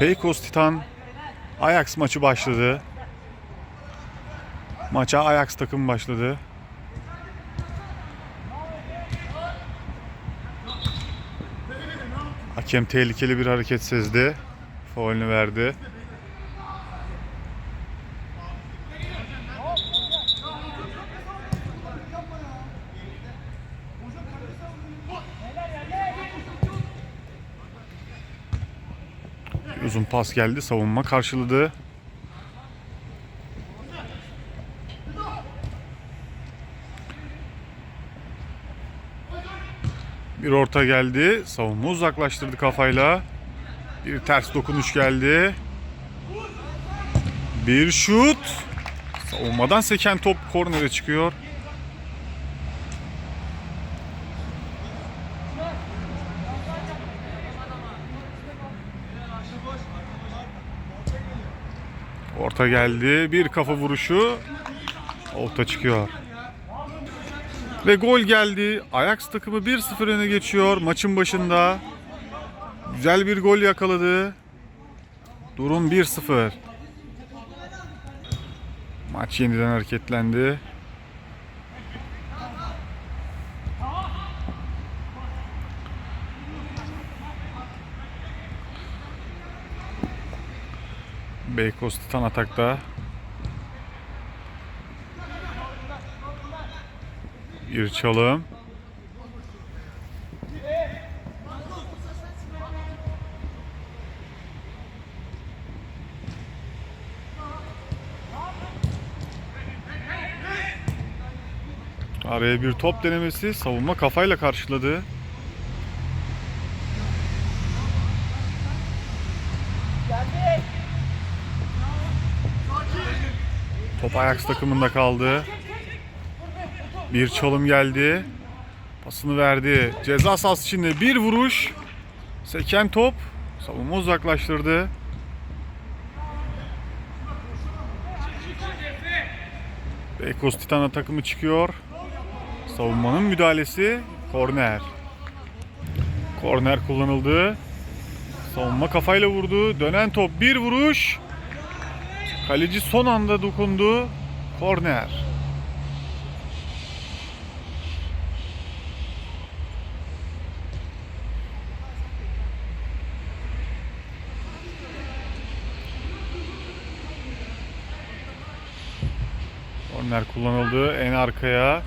Beykoz Titan Ajax maçı başladı. Maça Ajax takım başladı. Hakem tehlikeli bir hareket sezdi. Faulünü verdi. Uzun pas geldi. Savunma karşıladı. Bir orta geldi. Savunma uzaklaştırdı kafayla. Bir ters dokunuş geldi. Bir şut. Savunmadan seken top kornere çıkıyor. Orta geldi. Bir kafa vuruşu. Orta çıkıyor. Ve gol geldi. Ajax takımı 1-0 öne geçiyor maçın başında. Güzel bir gol yakaladı. Durum 1-0. Maç yeniden hareketlendi. Beykoz Titan atakta. Bir çalım. Araya bir top denemesi savunma kafayla karşıladı. Top Ajax takımında kaldı. Bir çalım geldi. Pasını verdi. Ceza sahası içinde bir vuruş. Seken top. Savunma uzaklaştırdı. Beykoz Titan'a takımı çıkıyor. Savunmanın müdahalesi. Korner. Korner kullanıldı. Savunma kafayla vurdu. Dönen top bir vuruş. Kaleci son anda dokundu. Korner. Korner kullanıldı en arkaya.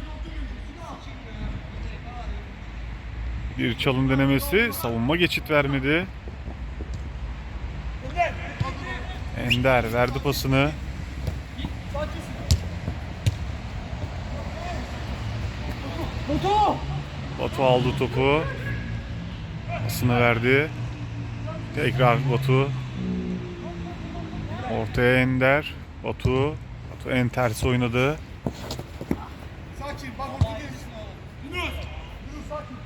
Bir çalım denemesi. Savunma geçit vermedi. Ender verdi pasını. Batu aldı topu. Pasını verdi. Tekrar Batu. Ortaya Ender. Batu. Batu en tersi oynadı. Sakin bak ortadayız. Yunus. Yunus sakin.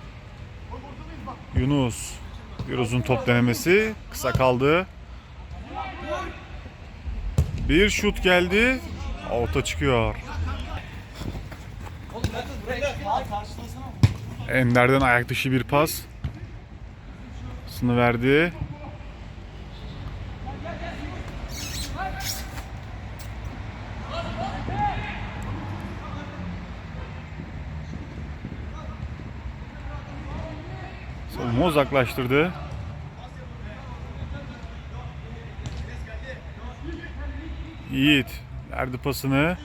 Bak ortadayız bak. Yunus. Bir uzun top denemesi. Kısa kaldı. Bir şut geldi. Orta çıkıyor. Ender'den ayak dışı bir pas. Pasını verdi. Savunma uzaklaştırdı. Yiğit verdi pasını.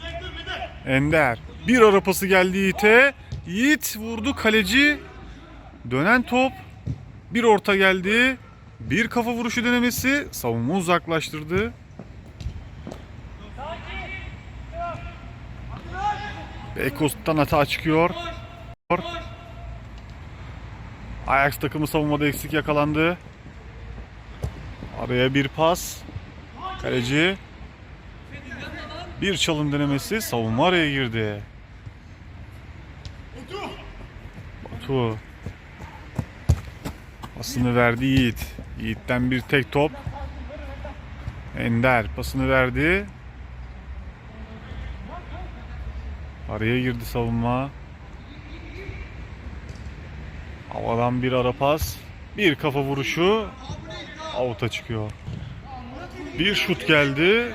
Ender. Bir ara pası geldi Yiğit'e. Yiğit vurdu kaleci. Dönen top. Bir orta geldi. Bir kafa vuruşu denemesi. Savunma uzaklaştırdı. Beykoz'dan hata çıkıyor. Ajax takımı savunmada eksik yakalandı. Araya bir pas. Kaleci. Bir çalım denemesi. Savunma araya girdi. Batu. Pasını verdi Yiğit. Yiğit'ten bir tek top. Ender pasını verdi. Araya girdi savunma. Havadan bir ara pas. Bir kafa vuruşu. Avuta çıkıyor. Bir şut geldi.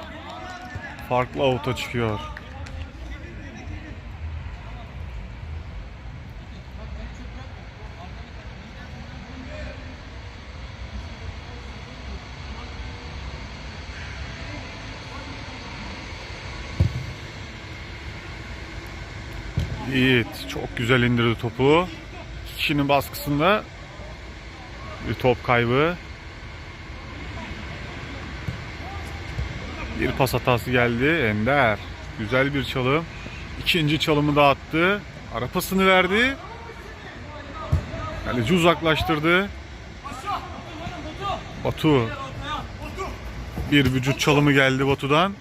Farklı avuta çıkıyor. Yiğit çok güzel indirdi topu. İki Kişinin baskısında bir top kaybı. Bir pas hatası geldi. Ender. Güzel bir çalım. İkinci çalımı da attı. Ara pasını verdi. Kaleci uzaklaştırdı. Batu. Bir vücut çalımı geldi Batu'dan.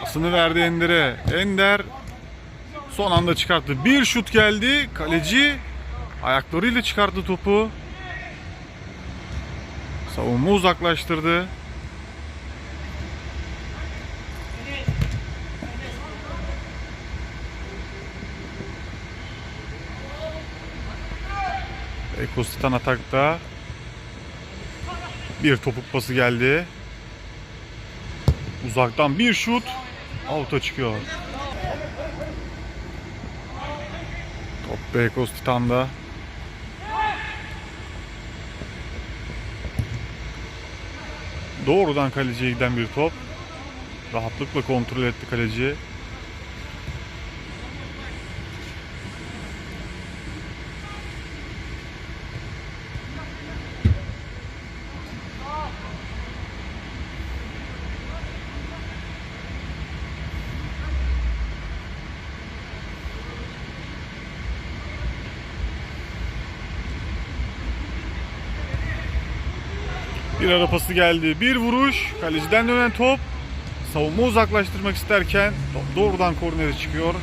Pasını verdi Ender'e. Ender son anda çıkarttı. Bir şut geldi. Kaleci ayaklarıyla çıkarttı topu. Savunma uzaklaştırdı. Ekosistan atakta bir topuk pası geldi. Uzaktan bir şut out'a çıkıyor. Top Beykoz Titan'da. Doğrudan kaleciye giden bir top. Rahatlıkla kontrol etti kaleci. Bir ara pası geldi. Bir vuruş. Kaleciden dönen top. Savunma uzaklaştırmak isterken top doğrudan kornere çıkıyor.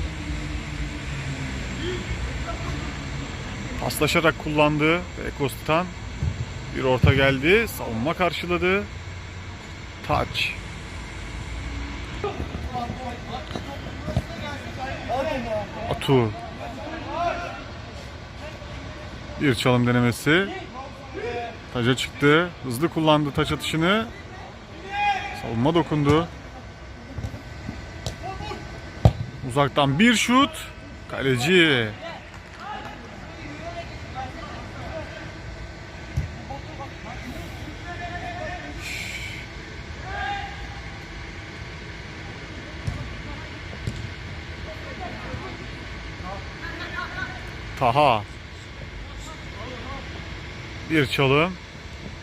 Paslaşarak kullandı Ekostan. Bir orta geldi. Savunma karşıladı. Touch. Atu. Bir çalım denemesi. Taca çıktı. Hızlı kullandı taç atışını. Savunma dokundu. Uzaktan bir şut. Kaleci. Taha. Bir çalım.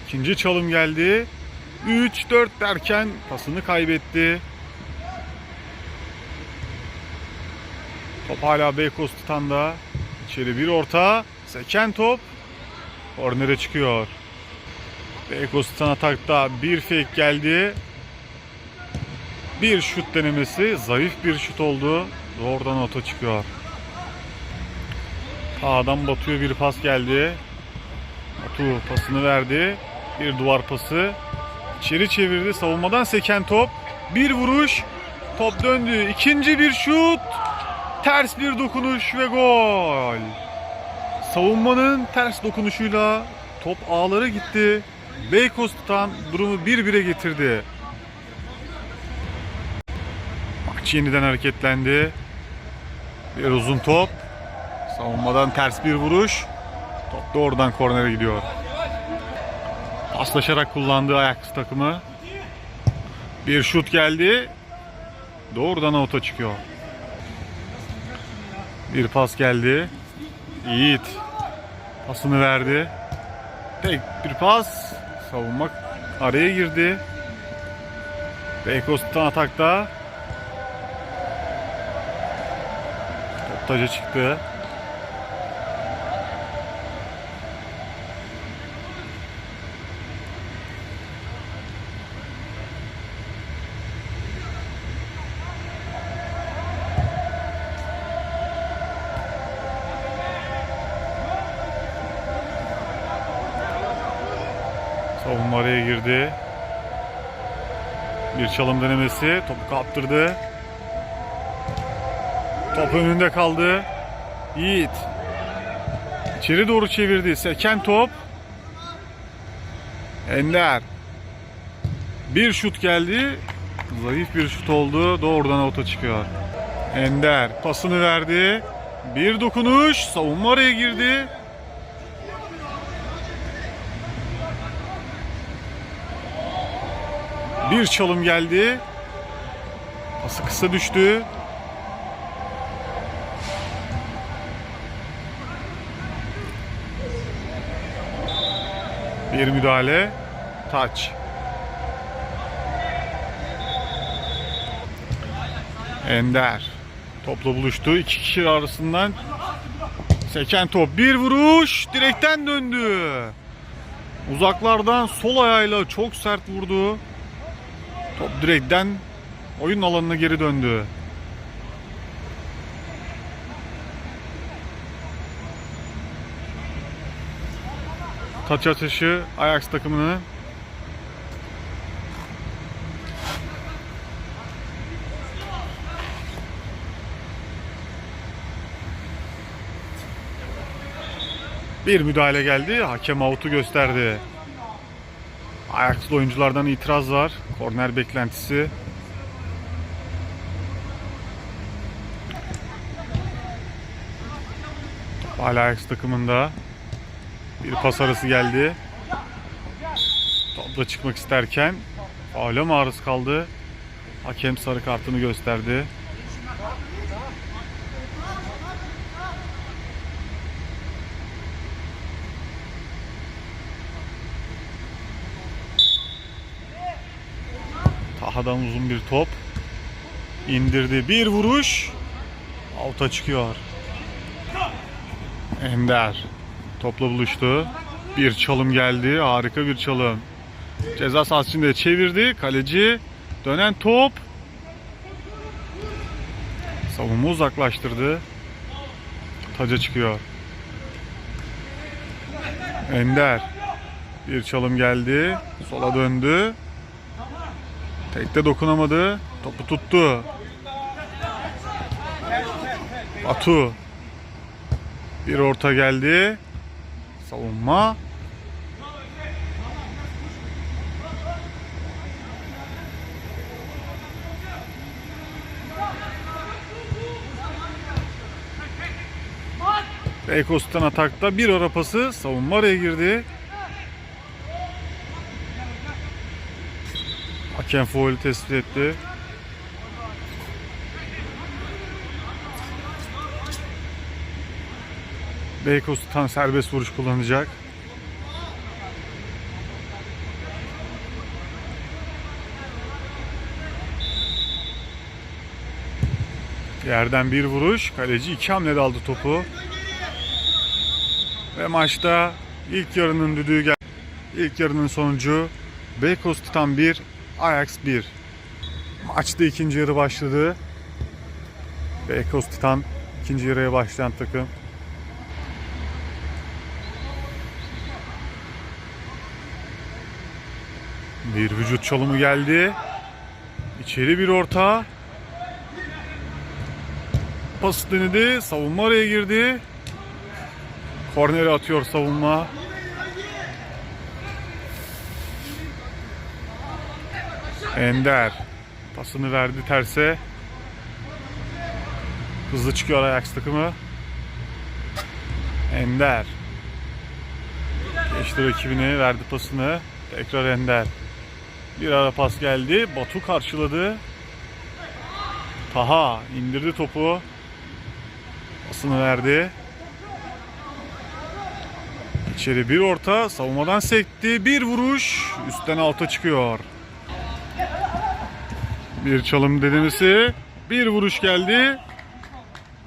İkinci çalım geldi. 3-4 derken pasını kaybetti. Top hala Beykoz Titan'da. İçeri bir orta. Seken top. Kornere çıkıyor. Beykoz Titan atakta bir fake geldi. Bir şut denemesi. Zayıf bir şut oldu. Doğrudan ota çıkıyor. Sağdan Batu'ya bir pas geldi. Batu pasını verdi. Bir duvar pası. İçeri çevirdi. Savunmadan seken top. Bir vuruş. Top döndü. İkinci bir şut. Ters bir dokunuş ve gol. Savunmanın ters dokunuşuyla top ağlara gitti. Beykoz tutan durumu 1-1'e getirdi. Maç yeniden hareketlendi. Bir uzun top. Savunmadan ters bir vuruş. Top doğrudan kornere gidiyor. Paslaşarak kullandığı Ajax takımı. Bir şut geldi. Doğrudan avuta çıkıyor. Bir pas geldi. Yiğit pasını verdi. Tek bir pas. Savunma araya girdi. Beykoz tutan atakta. Top taca çıktı. Savunma araya girdi. Bir çalım denemesi. Topu kaptırdı. Top önünde kaldı. Yiğit. İçeri doğru çevirdi. Seken top. Ender. Bir şut geldi. Zayıf bir şut oldu. Doğrudan avuta çıkıyor. Ender pasını verdi. Bir dokunuş. Savunma araya girdi. Bir çalım geldi. Pası kısa düştü. Bir müdahale. Taç. Ender. Topla buluştu. İki kişi arasından seken top. Bir vuruş. Direkten döndü. Uzaklardan sol ayağıyla çok sert vurdu. Top direkten oyun alanına geri döndü. Taç atışı Ajax takımını Bir müdahale geldi. Hakem out'u gösterdi. Ajax'lı oyunculardan itiraz var. Korner beklentisi. Hala Ajax takımında. Bir pas arası geldi. Topla çıkmak isterken faule maruz kaldı. Hakem sarı kartını gösterdi. Tahadan uzun bir top. indirdi. Bir vuruş. Alta çıkıyor. Ender. Topla buluştu. Bir çalım geldi. Harika bir çalım. Ceza sahası içinde çevirdi. Kaleci dönen top. Savunma uzaklaştırdı. Taca çıkıyor. Ender. Bir çalım geldi. Sola döndü. Tekte dokunamadı. Topu tuttu. Batu. Bir orta geldi. Savunma. Beykoz'tan atakta bir ara pası savunma araya girdi. Hakem faul tespit etti. Beykoz Titan serbest vuruş kullanacak. Yerden bir vuruş. Kaleci iki hamlede aldı topu. Ve maçta ilk yarının düdüğü geldi. İlk yarının sonucu Beykoz Titan 1, Ajax 1. Maçta ikinci yarı başladı. Beykoz Titan ikinci yarıya başlayan takım. Bir vücut çalımı geldi. İçeri bir orta. Pas denedi. Savunma araya girdi. Korneri atıyor savunma. Ender pasını verdi terse. Hızlı çıkıyor Ajax takımı. Ender. Geçti rakibini, verdi pasını. Tekrar Ender. Bir ara pas geldi. Batu karşıladı. Taha indirdi topu. Pasını verdi. İçeri bir orta, savunmadan sekti. Bir vuruş, üstten alta çıkıyor. Bir çalım dedemesi. Bir vuruş geldi.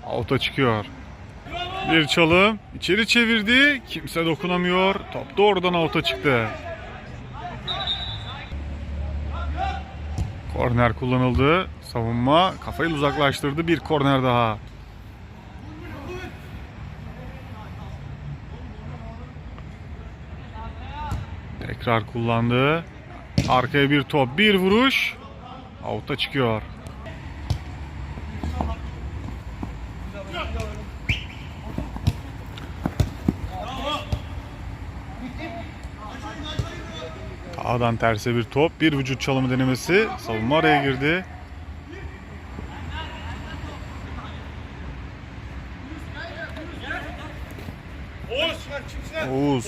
Alta çıkıyor. Bir çalım. içeri çevirdi. Kimse dokunamıyor. Top da oradan alta çıktı. Korner kullanıldı. Savunma kafayı uzaklaştırdı. Bir korner daha. Tekrar kullandı. Arkaya bir top, bir vuruş. Out'a çıkıyor. Sağdan terse bir top. Bir vücut çalımı denemesi. Savunma araya girdi. Oğuz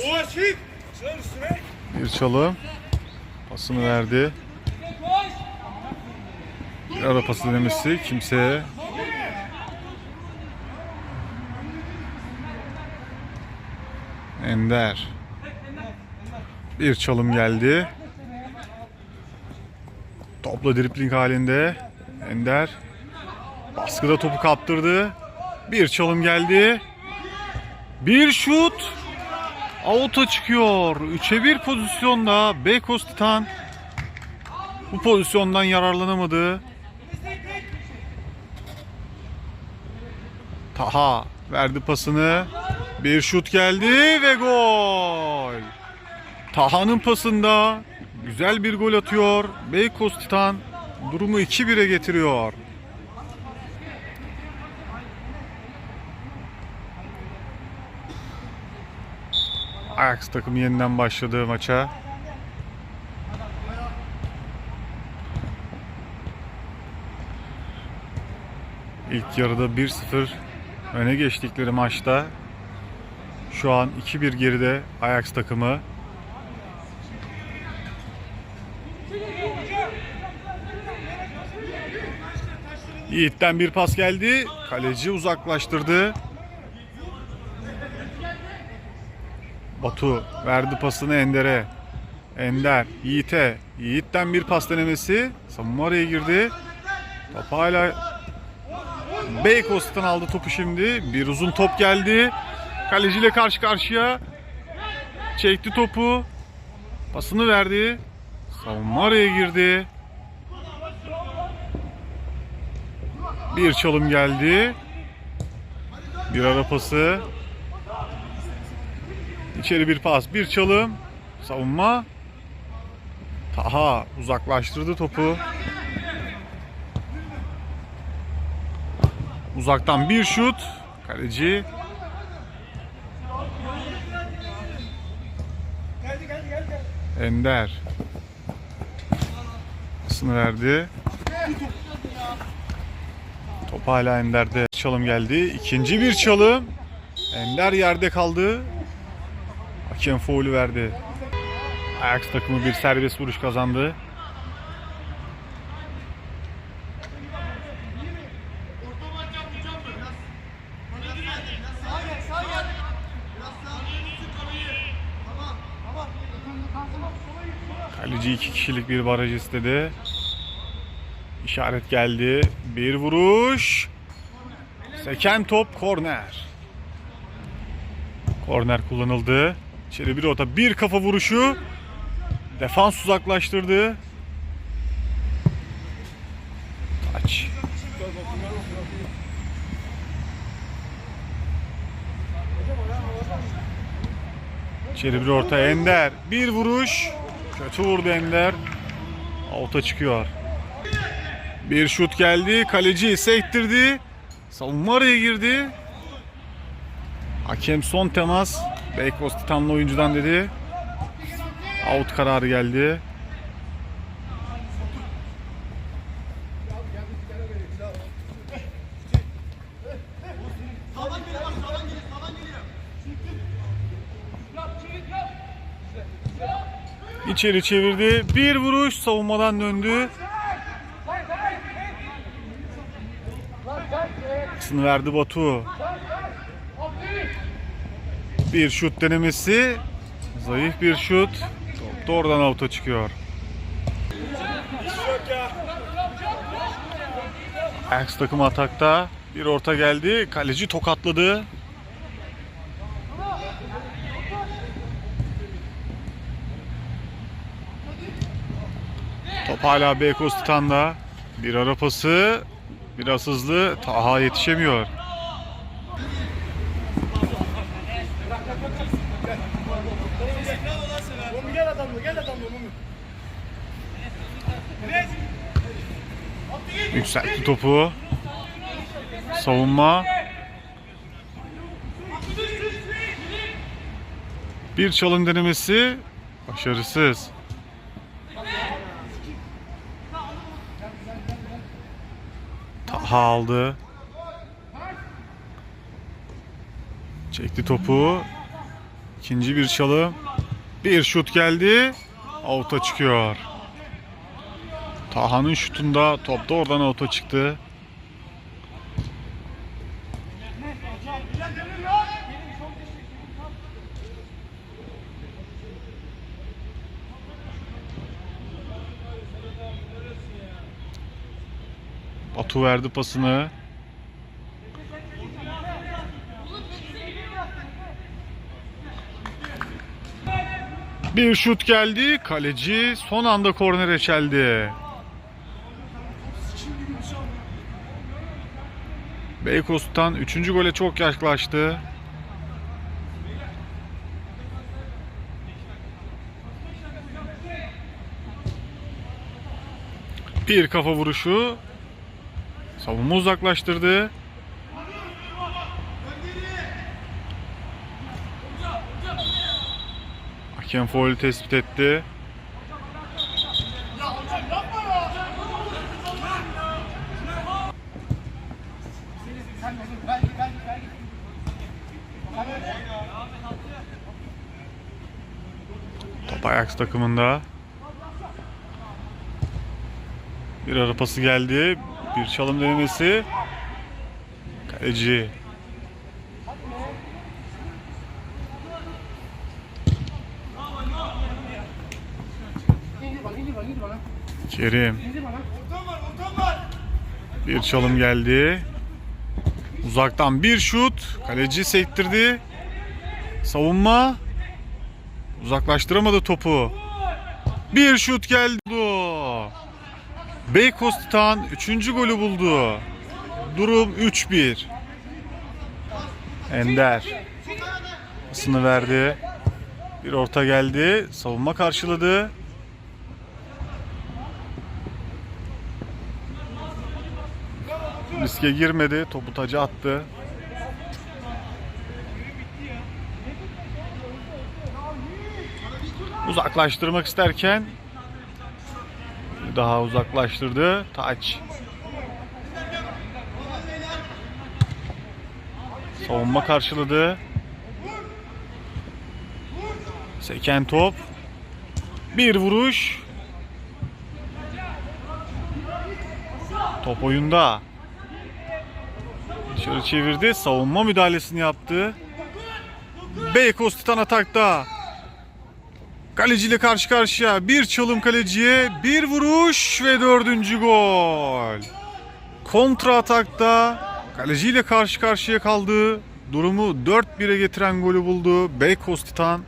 bir çalım. Pasını verdi. Bir ara pası denemesi. Kimseye. Ender. Bir çalım geldi. Topla dripling halinde. Ender. Baskıda topu kaptırdı. Bir çalım geldi. Bir şut. Out'a çıkıyor. 3'e 1 pozisyonda Beykoz Titan bu pozisyondan yararlanamadı. Taha verdi pasını. Bir şut geldi ve gol. Taha'nın pasında güzel bir gol atıyor. Beykoz Titan durumu 2-1'e getiriyor. Ajax takımı yeniden başladı maça. İlk yarıda 1-0 öne geçtikleri maçta şu an 2-1 geride Ajax takımı. Yiğit'ten bir pas geldi. Kaleci uzaklaştırdı. Batu verdi pasını Ender'e. Ender Yiğit'e. Yiğit'ten bir pas denemesi. Savunma araya girdi. Top hala Beykoz'tan aldı topu şimdi. Bir uzun top geldi. Kaleciyle karşı karşıya. Çekti topu. Pasını verdi. Savunma araya girdi. Bir çalım geldi. Bir ara pası. İçeri bir pas, bir çalım. Savunma. Taha uzaklaştırdı topu. Uzaktan bir şut. Kaleci. Ender. Pasını verdi. Top hala Ender'de. Çalım geldi. İkinci bir çalım. Ender yerde kaldı. Hakem faulü verdi. Ajax takımı bir serbest vuruş kazandı. Kaleci iki kişilik bir baraj istedi. İşaret geldi. Bir vuruş. Seken top korner. Korner kullanıldı. İçeri bir ota bir kafa vuruşu. Defans uzaklaştırdı. Taç. İçeri bir orta Ender. Bir vuruş. Kötü vurdu Ender. Out'a çıkıyor. Bir şut geldi. Kaleci sektirdi. Savunma araya girdi. Hakem son temas. Beykoz Titanlı oyuncudan dedi. Out kararı geldi. İçeri çevirdi. Bir vuruş savunmadan döndü. Pasını verdi Batu. Bir şut denemesi. Zayıf bir şut. Top da oradan out'a çıkıyor. Ajax takımı atakta. Bir orta geldi. Kaleci tokatladı. Top hala Beykoz Titan'da. Bir ara pası. Biraz hızlı. Taha yetişemiyor. Yükseltti topu. Savunma. Bir çalım denemesi başarısız. Aldı. Çekti topu. İkinci bir çalım. Bir şut geldi. Out'a çıkıyor. Taha'nın şutunda top da oradan out'a çıktı. Batu verdi pasını. Bir şut geldi. Kaleci son anda kornere çeldi. Beykoz'tan 3. gole çok yaklaştı. Bir kafa vuruşu. Savunma uzaklaştırdı. Hakem faul tespit etti. Top Ajax takımında. Bir ara pası geldi. Bir çalım denemesi. Kaleci. Kerim. Bir çalım geldi. Uzaktan bir şut. Kaleci sektirdi. Savunma. Uzaklaştıramadı topu. Bir şut geldi. Beykoz Titan 3. golü buldu. Durum 3-1. Ender. Pasını verdi. Bir orta geldi. Savunma karşıladı. Riske girmedi. Topu taca attı. Uzaklaştırmak isterken daha uzaklaştırdı. Taç. Savunma karşıladı. Seken top. Bir vuruş. Top oyunda. Dışarı çevirdi. Savunma müdahalesini yaptı. Beykoz Titan atakta. Kaleciyle karşı karşıya. Bir çalım kaleciye. Bir vuruş ve dördüncü gol. Kontra atakta. Kaleciyle karşı karşıya kaldı. Durumu 4-1'e getiren golü buldu. Beykoz Titan.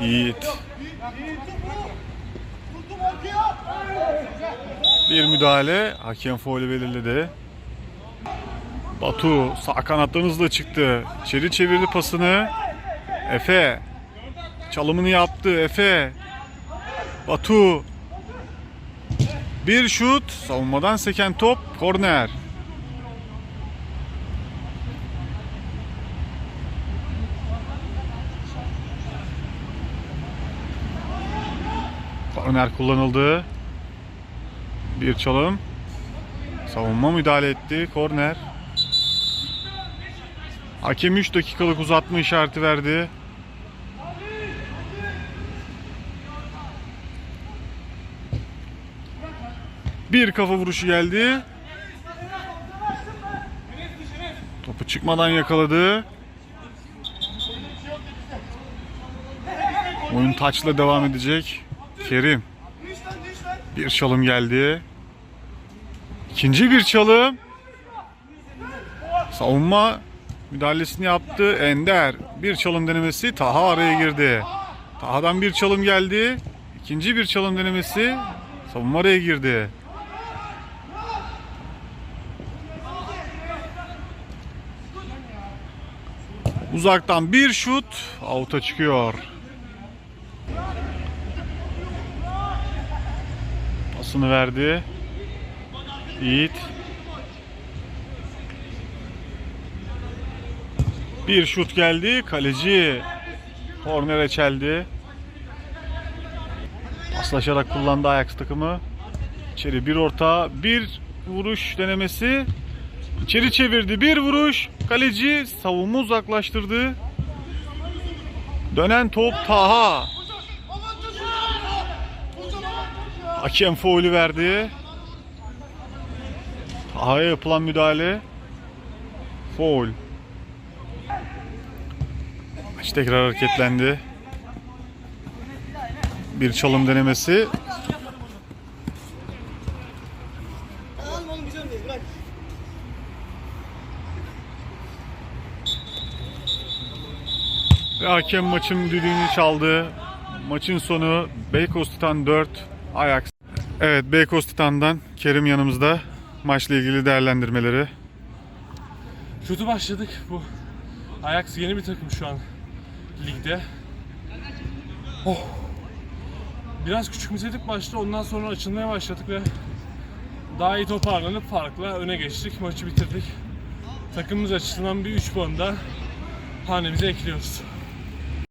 Yiğit. Bir müdahale. Hakem faulü belirledi. Batu sağ kanattan çıktı. İçeri çevirdi pasını. Efe. Çalımını yaptı. Efe. Batu. Bir şut. Savunmadan seken top. Korner. Korner kullanıldı. Bir çalım. Savunma müdahale etti. Korner. Hakem 3 dakikalık uzatma işareti verdi. Bir kafa vuruşu geldi. Topu çıkmadan yakaladı. Oyun taçla devam edecek. Kerim. Bir çalım geldi. İkinci bir çalım. Savunma müdahalesini yaptı. Ender. Bir çalım denemesi. Taha araya girdi. Taha'dan bir çalım geldi. İkinci bir çalım denemesi. Savunma araya girdi. Uzaktan bir şut. Out'a çıkıyor. Pasını verdi. Yiğit. Bir şut geldi. Kaleci kornere çeldi. Paslaşarak kullandı Ajax takımı. İçeri bir orta, bir vuruş denemesi. İçeri çevirdi. Bir vuruş. Kaleci savunma uzaklaştırdı. Dönen top Taha. Hakem faulü verdi. Taha'ya yapılan müdahale. Faul. Maç tekrar hareketlendi. Bir çalım denemesi. Ve hakem maçın düdüğünü çaldı. Maçın sonu Beykoz Titan 4, Ajax. Evet Beykoz Titan'dan Kerim yanımızda. Maçla ilgili değerlendirmeleri. Kötü başladık. Bu Ajax yeni bir takım şu an ligde. Oh. Biraz küçümsedik başta ondan sonra açılmaya başladık ve daha iyi toparlanıp farkla öne geçtik. Maçı bitirdik. Takımımız açısından bir 3 puan da hanemize ekliyoruz.